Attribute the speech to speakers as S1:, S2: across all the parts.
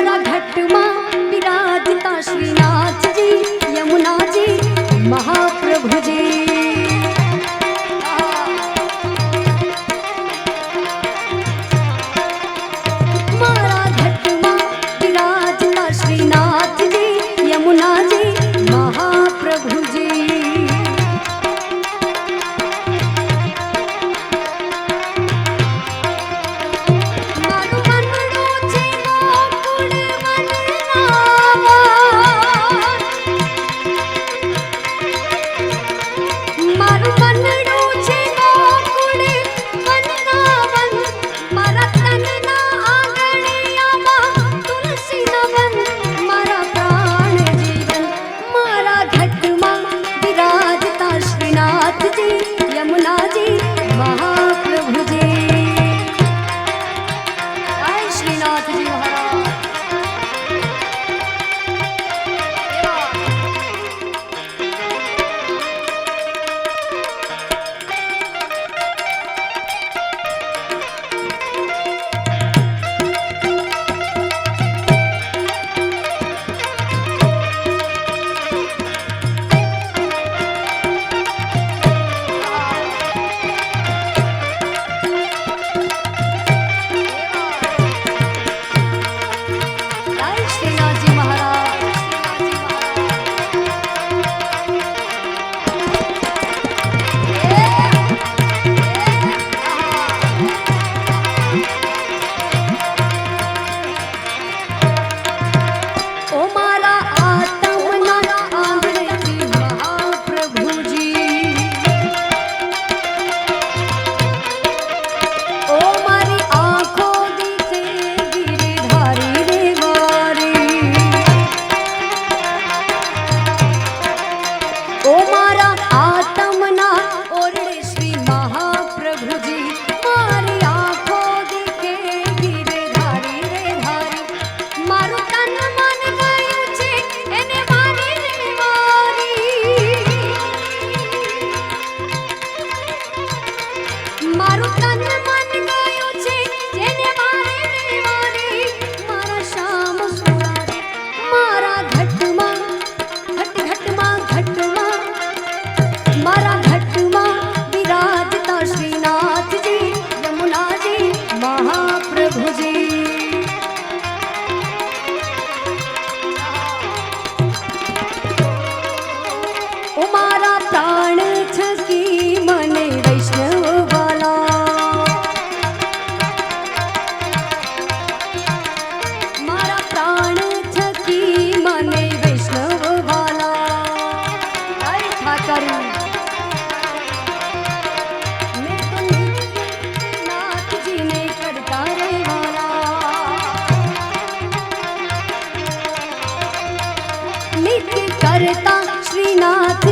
S1: রাধা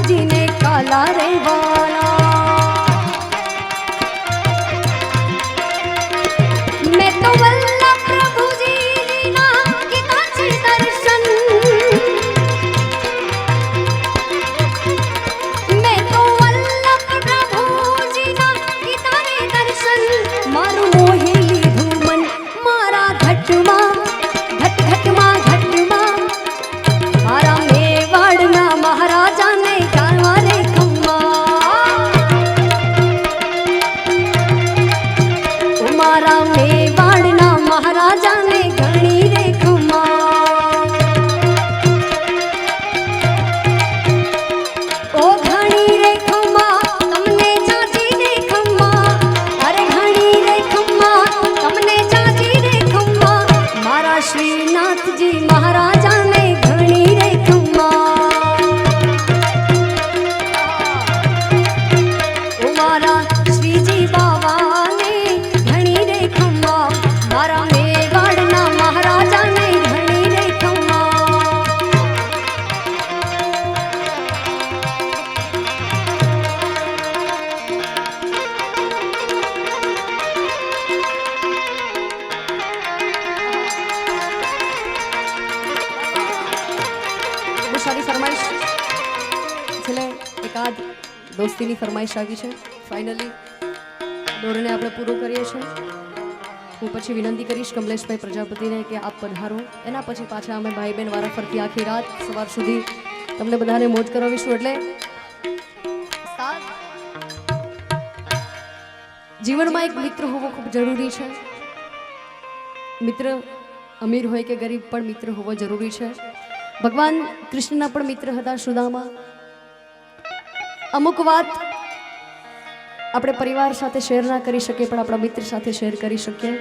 S1: জিনে কলারে বল દોસ્તીની ફરમાઈશ આવી છે. ફાઇનલી દોરને આપણે પૂરું કરીએ છીએ. હું પછી વિનંતી કરીશ કમલેશભાઈ પ્રજાપતિને કે આપ પધારો. એના પછી પાછા અમે ભાઈ બહેન વારા ફરતી આખી રાત, સવાર સુધી તમને બધાને મોજ કરાવીશું. એટલે જીવનમાં એક મિત્ર હોવો ખૂબ જરૂરી છે. મિત્ર અમીર હોય કે ગરીબ પણ મિત્ર હોવો જરૂરી છે. ભગવાન કૃષ્ણના પણ મિત્ર હતા સુદામા. અમુક વાત આપણે પરિવાર સાથે શેર ના કરી શકીએ, પણ આપણા મિત્ર સાથે શેર કરી શકીએ.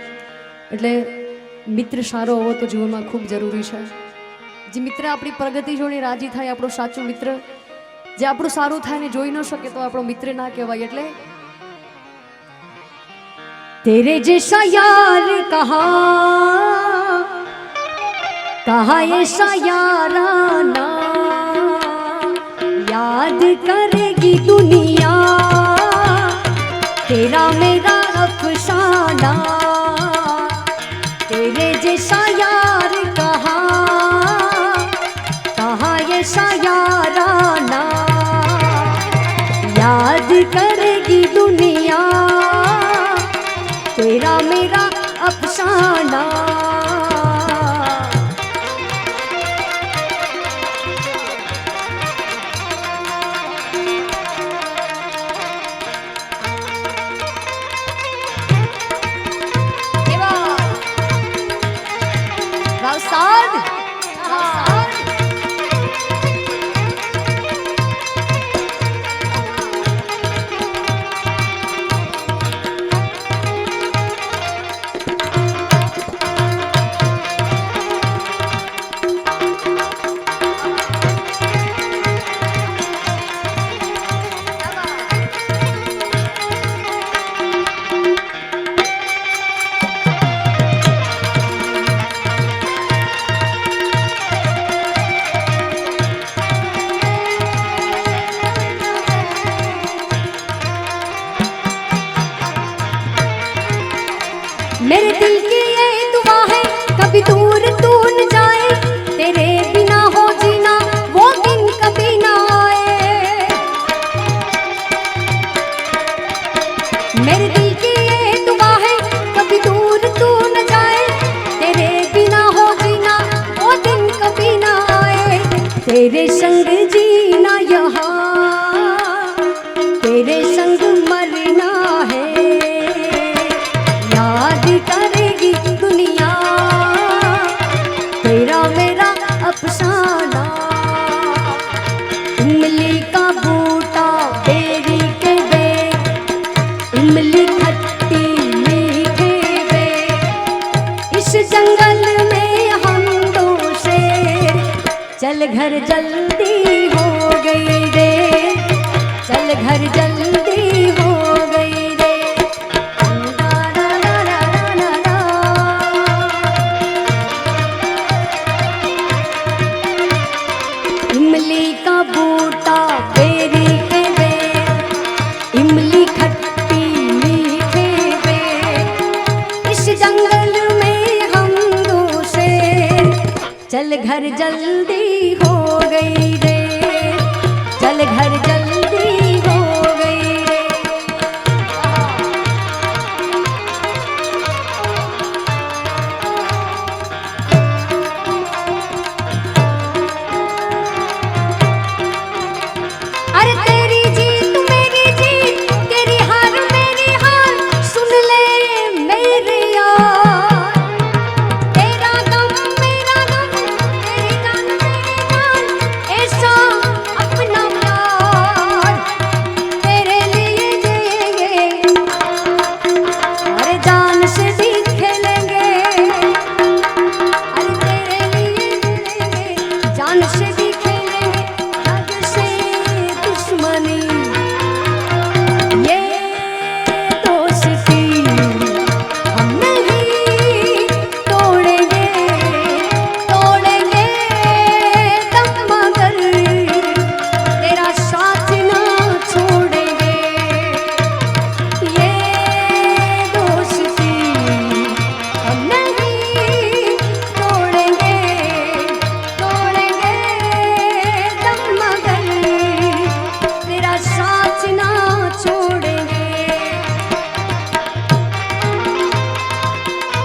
S1: એટલે મિત્ર સારો હોવો તો જીવનમાં ખૂબ જરૂરી છે. જે મિત્ર આપણી પ્રગતિ જોઈને રાજી થાય, આપણો સાચો મિત્ર, જે આપણું સારું થાય ને જોઈ ન શકે, તો આપણો મિત્ર ના કહેવાય. એટલે તેરે જૈસા યાર કહા કહા એસા યારાના યાદ કરે दुनिया। तेरा मेरा अफसाना, तेरे जैसा यार कहा? कहा ऐसा याराना याद करेगी दुनिया, तेरा मेरा अफसाना। વલસાડ मेरे दिल घर जल्दी हो गई रे। चल घर जल्दी हो गई रे। इमली का बूटा बेरी के बेर इमली खट्टी मीठे बेर इस जंगल में हम दो शेर। चल घर जल्दी চল ঘর